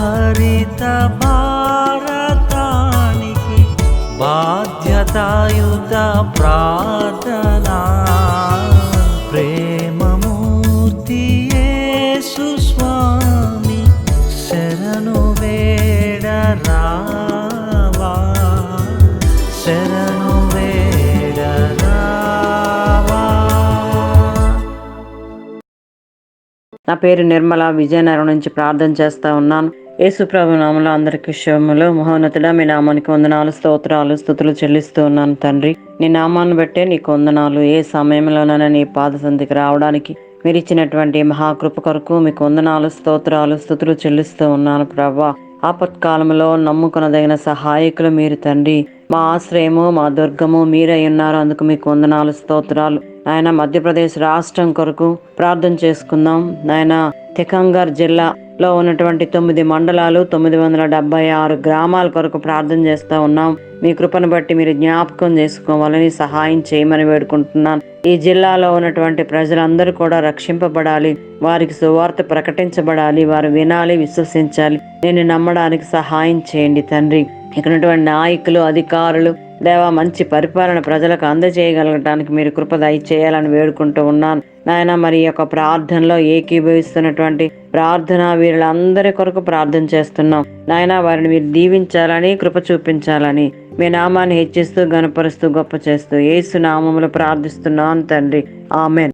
హరిత భారతానికి బాధ్యతాయుత ప్రార్థనా. ప్రేమమూర్తి స్వామి శరణు వేడరా నా పేరు నిర్మల విజయనగరం నుంచి ప్రార్థన చేస్తూ ఉన్నాను. యేసుప్రభు నామంలో అందరికీ శుభములు. మహోన్నతుడ మీ నామానికి వందనాలు స్తోత్రాలు స్థుతులు చెల్లిస్తూ ఉన్నాను తండ్రి. నీ నామాన్ని బట్టే నీకు వందనాలు. ఏ సమయంలోనైనా నీ పాద సంధికి రావడానికి మీరు ఇచ్చినటువంటి మహాకృప కొరకు మీకు వందనాలు స్తోత్రాలు స్థుతులు చెల్లిస్తూ ఉన్నాను ప్రభా. ఆపత్కాలంలో నమ్ముకొనదగిన సహాయకులు మీరు తండ్రి. మా ఆశ్రయము మా దుర్గము మీరై ఉన్నారు. అందుకు మీకు వందనాలు స్తోత్రాలు. నాయన మధ్యప్రదేశ్ రాష్ట్రం కొరకు ప్రార్థన చేసుకుందాం. నాయన తెకంగర్ లో ఉన్నటువంటి తొమ్మిది మండలాలు తొమ్మిది వందల డెబ్బై ఆరు గ్రామాల కొరకు ప్రార్థన చేస్తూ ఉన్నాం. మీ కృపను బట్టి మీరు జ్ఞాపకం చేసుకోవాలని సహాయం చేయమని వేడుకుంటున్నాను. ఈ జిల్లాలో ఉన్నటువంటి ప్రజలందరూ కూడా రక్షింపబడాలి. వారికి సువార్త ప్రకటించబడాలి. వారు వినాలి విశ్వసించాలి. నేను నమ్మడానికి సహాయం చేయండి తండ్రి. ఇక్కడ ఉన్నటువంటి నాయకులు అధికారులు దేవా మంచి పరిపాలన ప్రజలకు అందజేయగలగడానికి మీరు కృప దయచేయాలని వేడుకుంటూ ఉన్నాను. నాయన మరి ఈ యొక్క ప్రార్థనలో ఏకీభవిస్తున్నటువంటి ప్రార్థన వీరులందరి కొరకు ప్రార్థన చేస్తున్నాం. నాయన వారిని మీరు దీవించాలని కృప చూపించాలని మీ నామాన్ని హెచ్చిస్తూ గనపరుస్తూ గొప్ప చేస్తూ ఏసు నామములు ప్రార్థిస్తున్నాను తండ్రి. ఆమెన్.